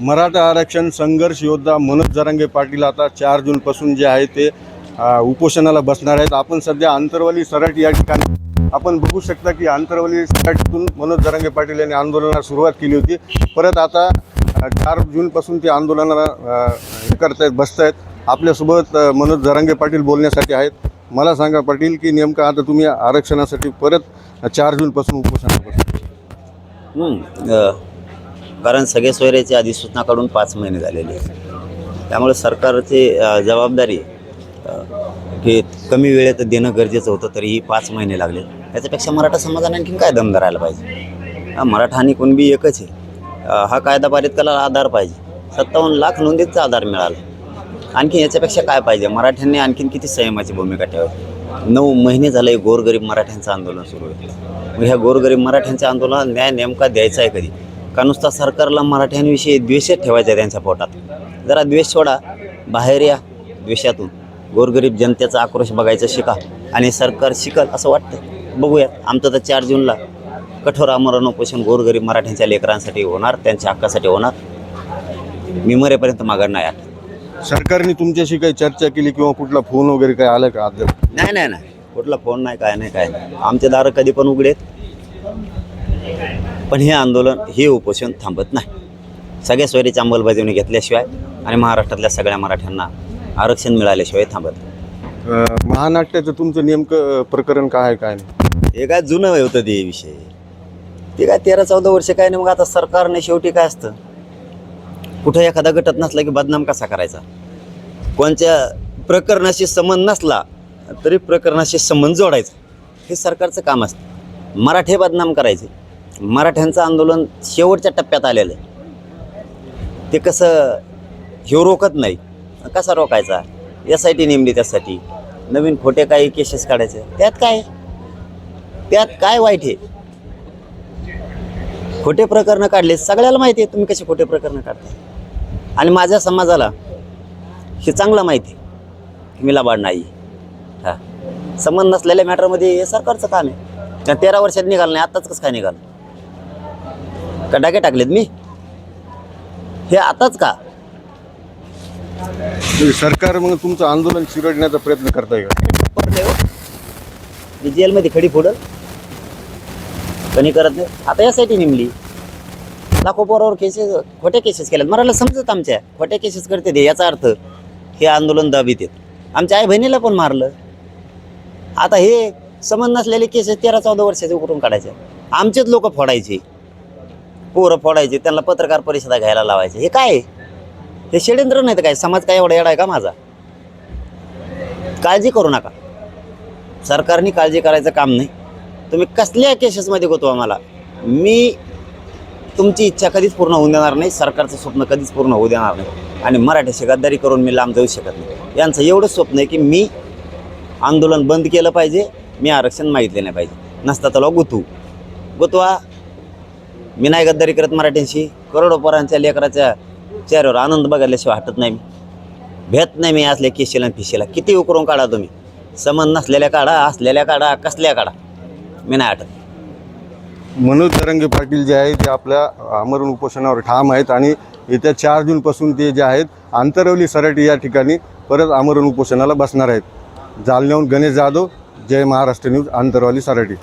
मराठा आरक्षण संघर्ष योद्धा मनोज जरांगे पाटील आता चार जूनपासून जे आहे ते उपोषणाला बसणार आहेत. आपण सध्या आंतरवाली सराट या ठिकाणी आपण बघू शकता की आंतरवाली सराटीतून मनोज जरांगे पाटील यांनी आंदोलनाला सुरुवात केली होती. परत आता चार जूनपासून ते आंदोलनाला करत हे करतायत बसतायत. आपल्यासोबत मनोज जरांगे पाटील बोलण्यासाठी आहेत. मला सांगा पाटील की नेमकं आता तुम्ही आरक्षणासाठी परत चार जूनपासून उपोषणाला बसता कारण सगळे सोयऱ्याची अधिसूचना काढून पाच महिने झालेले आहेत. त्यामुळे सरकारची जबाबदारी की कमी वेळेत देणं गरजेचं होतं तरी ही पाच महिने लागले. त्याच्यापेक्षा मराठा समाजाने आणखीन काय दम धरायला पाहिजे? हा, मराठा आणि कुणबी एकच आहे. हा कायदा पारित करायला आधार पाहिजे. सत्तावन्न लाख नोंदीचा आधार मिळाला. आणखी याच्यापेक्षा काय पाहिजे? मराठ्यांनी आणखीन किती संयमाची भूमिका ठेवावी? नऊ महिने झालं गोरगरीब मराठ्यांचं आंदोलन सुरू आहे. मग ह्या गोरगरीब मराठ्यांच्या आंदोलन न्याय नेमका द्यायचा आहे कधी? का नुसता सरकारला मराठ्यांविषयी द्वेषच ठेवायचा आहे त्यांच्या पोटात? जरा द्वेष सोडा. बाहेर या द्वेषातून. गोरगरीब जनतेचा आक्रोश बघायचा शिका आणि सरकार शिकल असं वाटतं बघूयात. आमचं तर चार जूनला कठोर आमरण उपोषण गोरगरीब मराठ्यांच्या लेकरांसाठी होणार त्यांच्या हक्कासाठी होणार. मी मरेपर्यंत मागणार नाही आता. सरकारने तुमच्याशी काही चर्चा केली किंवा कुठला फोन वगैरे काय आला का? अद्याप नाही नाही नाही. कुठला फोन नाही काय नाही काय नाही. आमचे दारं कधी पण उघडेत. पण हे आंदोलन हे उपोषण थांबत नाही. सगळ्या सोयरीची अंमलबजावणी घेतल्याशिवाय आणि महाराष्ट्रातल्या सगळ्या मराठ्यांना आरक्षण मिळाल्याशिवाय थांबत नाही. महानाट्याचं तुमचं नेमकं प्रकरण काय आहे काय हे काय जुनं होतं ते विषय. ते काय तेरा चौदा वर्ष काय नाही मग आता सरकारने शेवटी काय असतं? कुठं एखादा गटत नसला की बदनाम कसा करायचा? कोणत्या प्रकरणाशी संबंध नसला तरी प्रकरणाशी संबंध जोडायचा. हे सरकारचं काम असतं. मराठे बदनाम करायचे. मराठ्यांचं आंदोलन शेवटच्या टप्प्यात आलेलं आहे. ते कसं ह्यो रोखत नाही कसा रोखायचा? एस आय टी नेमली त्यासाठी. नवीन खोटे काही केसेस काढायचे. त्यात काय? त्यात काय वाईट आहे? खोटे प्रकरणं काढले सगळ्याला माहिती आहे तुम्ही कसे खोटे प्रकरणं काढताय. आणि माझ्या समाजाला हे चांगलं माहिती आहे मी लबाड नाही हां. संबंध नसलेल्या मॅटरमध्ये हे सरकारचं काम आहे. त्या तेरा वर्षात निघालं नाही आत्ताच कसं काय निघालं? का डाके टाकलेत मी. हे आताच का? सरकार मग तुमचं आंदोलन चिरडण्याचा प्रयत्न करताय पडतंय हो. मी जेलमध्ये खडी फोडल. कणी करत नाही. आता यासाठी नेमली. लाखो पोरावर केसेस खोट्या केसेस केल्यात. मराला समजत आमच्या. खोट्या केसेस करते ते याचा अर्थ हे आंदोलन दाबीत येत आमच्या आई बहिणीला पण मारलं. आता हे संबंध नसलेले केसेस तेरा चौदा वर्षाचे उकरून काढायचे. आमचेच लोक फोडायचे. पोरं फोडायचे त्यांना पत्रकार परिषदा घ्यायला लावायचे. हे काय? हे षड्यंत्र नाही तर काय? समाज काय एवढा येडा आहे का माझा? काळजी करू नका. सरकारने काळजी करायचं काम नाही. तुम्ही कसल्या केसेसमध्ये गोतो आम्हाला मी तुमची इच्छा कधीच पूर्ण होऊ देणार नाही सरकारचं स्वप्न कधीच पूर्ण होऊ देणार नाही. आणि मराठ्याशी गद्दारी करून मी लांब जाऊ शकत नाही. यांचं एवढं स्वप्न आहे की मी आंदोलन बंद केलं पाहिजे मी आरक्षण मागितले नाही पाहिजे. नसता त्याला गुतू गुतवा मी नाही गद्दारी करत मराठ्यांशी करोडो पोरांच्या लेकराच्या चेहऱ्यावर आनंद बघायल्याशिवाय हटत नाही मी. भेट नाही मी असल्या केशीला आणि फिशीला. किती उकरून काढा तुम्ही? समन नसलेल्या काढा असलेल्या काढा कसल्या काढा. मी नाही हटत. मनोज तरंगे पाटील जे आहे ते आपल्या आमरण उपोषणावर ठाम आहेत आणि येत्या चार जूनपासून ते जे आहेत आंतरवली सराटी या ठिकाणी परत आमरण उपोषणाला बसणार आहेत. जालन्याहून गणेश जाधव जय महाराष्ट्र न्यूज आंतरवली सराटी.